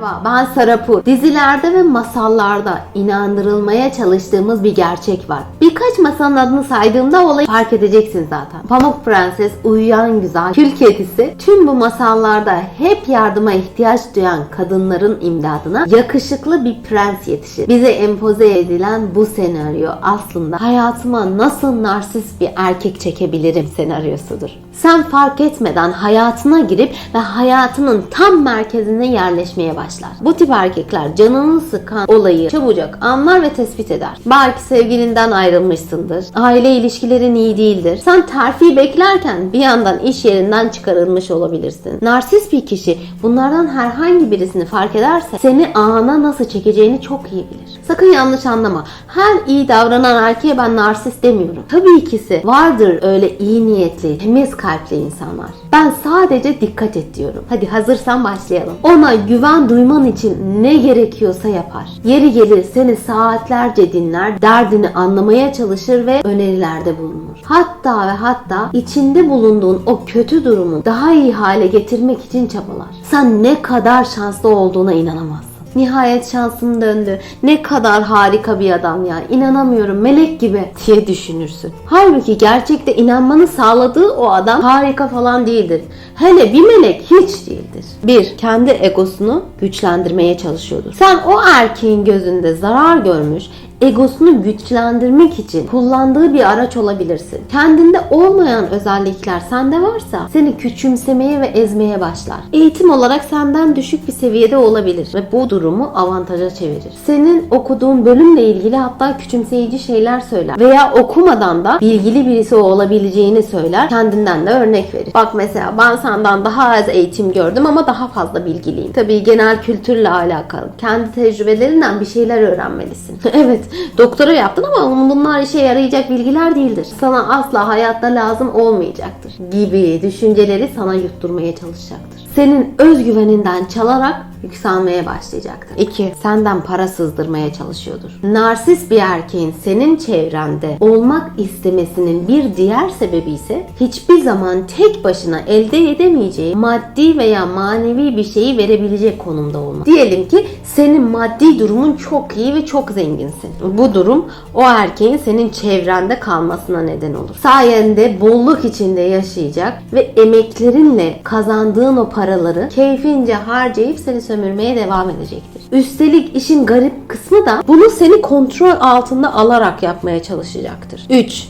Merhaba, ben Sarapur. Dizilerde ve masallarda inandırılmaya çalıştığımız bir gerçek var. Birkaç masalın adını saydığımda olayı fark edeceksin zaten. Pamuk Prenses, Uyuyan Güzel, Kül Kedisi tüm bu masallarda hep yardıma ihtiyaç duyan kadınların imdadına yakışıklı bir prens yetişir. Bize empoze edilen bu senaryo aslında hayatıma nasıl narsist bir erkek çekebilirim senaryosudur. Sen fark etmeden hayatına girip ve hayatının tam merkezine yerleşmeye başlar. Bu tip erkekler canını sıkan olayı çabucak anlar ve tespit eder. Belki sevgilinden ayrılmışsındır. Aile ilişkilerin iyi değildir. Sen terfi beklerken bir yandan iş yerinden çıkarılmış olabilirsin. Narsist bir kişi bunlardan herhangi birisini fark ederse seni ağına nasıl çekeceğini çok iyi bilir. Sakın yanlış anlama. Her iyi davranan erkeğe ben narsist demiyorum. Tabii ikisi vardır öyle iyi niyetli, temiz kalpli insanlar. Ben sadece dikkat et diyorum. Hadi hazırsan başlayalım. Ona güven duyman için ne gerekiyorsa yapar. Yeri gelir seni saatlerce dinler, derdini anlamaya çalışır ve önerilerde bulunur. Hatta ve hatta içinde bulunduğun o kötü durumu daha iyi hale getirmek için çabalar. Sen ne kadar şanslı olduğuna inanamazsın. Nihayet şansım döndü. Ne kadar harika bir adam ya. İnanamıyorum melek gibi diye düşünürsün. Halbuki gerçekte inanmanı sağladığı o adam harika falan değildir. Hele bir melek hiç değildir. Bir, kendi egosunu güçlendirmeye çalışıyordur. Sen o erkeğin gözünde zarar görmüş, egosunu güçlendirmek için kullandığı bir araç olabilirsin. Kendinde olmayan özellikler sende varsa seni küçümsemeye ve ezmeye başlar. Eğitim olarak senden düşük bir seviyede olabilir ve bu durumu avantaja çevirir. Senin okuduğun bölümle ilgili hatta küçümseyici şeyler söyler veya okumadan da bilgili birisi olabileceğini söyler. Kendinden de örnek verir. Bak mesela ben senden daha az eğitim gördüm ama daha fazla bilgiliyim. Tabii genel kültürle alakalı. Kendi tecrübelerinden bir şeyler öğrenmelisin. evet doktora yaptın ama bunlar işe yarayacak bilgiler değildir. Sana asla hayatta lazım olmayacaktır. Gibi düşünceleri sana yutturmaya çalışacaktır. Senin özgüveninden çalarak yükselmeye başlayacaktır. 2. Senden para sızdırmaya çalışıyordur. Narsist bir erkeğin senin çevrende olmak istemesinin bir diğer sebebi ise hiçbir zaman tek başına elde edemeyeceği maddi veya manevi bir şeyi verebilecek konumda olmak. Diyelim ki senin maddi durumun çok iyi ve çok zenginsin. Bu durum o erkeğin senin çevrende kalmasına neden olur. Sayende bolluk içinde yaşayacak ve emeklerinle kazandığın o paraları keyfince harcayıp seni sömürmeye devam edecektir. Üstelik işin garip kısmı da bunu seni kontrol altında alarak yapmaya çalışacaktır. 3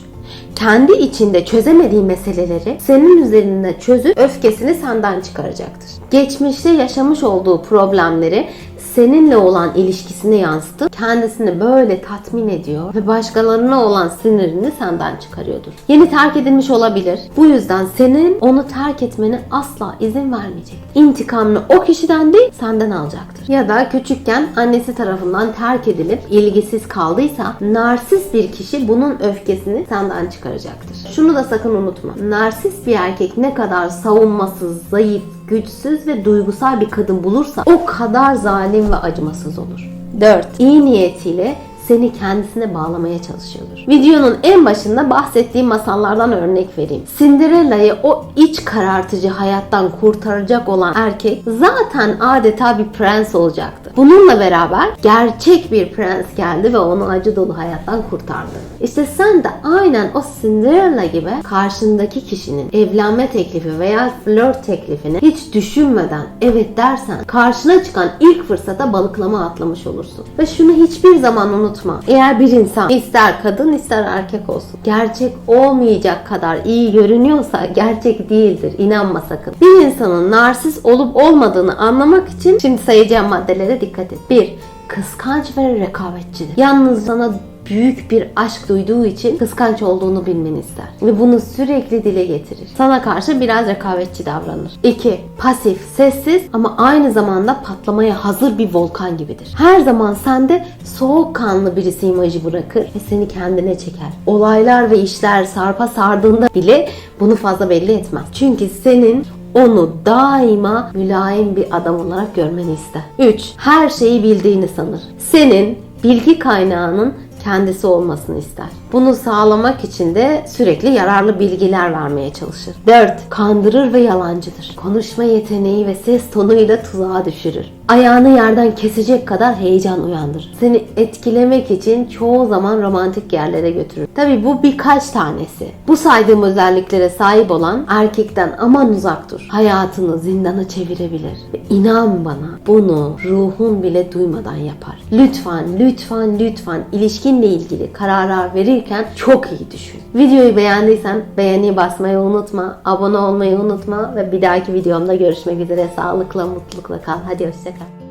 kendi içinde çözemediği meseleleri senin üzerinde çözüp öfkesini senden çıkaracaktır. Geçmişte yaşamış olduğu problemleri seninle olan ilişkisine yansıtıp kendisini böyle tatmin ediyor ve başkalarına olan sinirini senden çıkarıyordur. Yeni terk edilmiş olabilir. Bu yüzden senin onu terk etmene asla izin vermeyecek. İntikamını o kişiden değil senden alacaktır. Ya da küçükken annesi tarafından terk edilip ilgisiz kaldıysa narsist bir kişi bunun öfkesini senden çıkaracaktır. Şunu da sakın unutma. Narsist bir erkek ne kadar savunmasız, zayıf, güçsüz ve duygusal bir kadın bulursa o kadar zalim ve acımasız olur. 4. İyi niyetiyle seni kendisine bağlamaya çalışıyordur. Videonun en başında bahsettiğim masallardan örnek vereyim. Cinderella'yı o iç karartıcı hayattan kurtaracak olan erkek zaten adeta bir prens olacaktı. Bununla beraber gerçek bir prens geldi ve onu acı dolu hayattan kurtardı. İşte sen de aynen o Cinderella gibi karşındaki kişinin evlenme teklifi veya flört teklifini hiç düşünmeden evet dersen karşına çıkan ilk fırsata balıklama atlamış olursun. Ve şunu hiçbir zaman unutma. Eğer bir insan ister kadın ister erkek olsun gerçek olmayacak kadar iyi görünüyorsa gerçek değildir. İnanma sakın. Bir insanın narsist olup olmadığını anlamak için şimdi sayacağım maddelere dikkat et. 1 kıskanç ve rekabetçidir. Yalnız sana büyük bir aşk duyduğu için kıskanç olduğunu bilmeni ister. Ve bunu sürekli dile getirir. Sana karşı biraz rekabetçi davranır. 2. Pasif, sessiz ama aynı zamanda patlamaya hazır bir volkan gibidir. Her zaman sende soğukkanlı birisi imajı bırakır ve seni kendine çeker. Olaylar ve işler sarpa sardığında bile bunu fazla belli etmez. Çünkü senin onu daima mülayim bir adam olarak görmeni ister. 3. Her şeyi bildiğini sanır. Senin bilgi kaynağının kendisi olmasını ister. Bunu sağlamak için de sürekli yararlı bilgiler vermeye çalışır. 4. Kandırır ve yalancıdır. Konuşma yeteneği ve ses tonuyla tuzağa düşürür. Ayağını yerden kesecek kadar heyecan uyandırır. Seni etkilemek için çoğu zaman romantik yerlere götürür. Tabi bu birkaç tanesi. Bu saydığım özelliklere sahip olan erkekten aman uzak dur. Hayatını zindana çevirebilir. Ve inan bana bunu ruhun bile duymadan yapar. Lütfen, lütfen, lütfen ilişkinle ilgili kararlar verirken çok iyi düşün. Videoyu beğendiysen beğeni basmayı unutma, abone olmayı unutma ve bir dahaki videomda görüşmek üzere. Sağlıkla, mutlulukla kal. Hadi hoşçakal.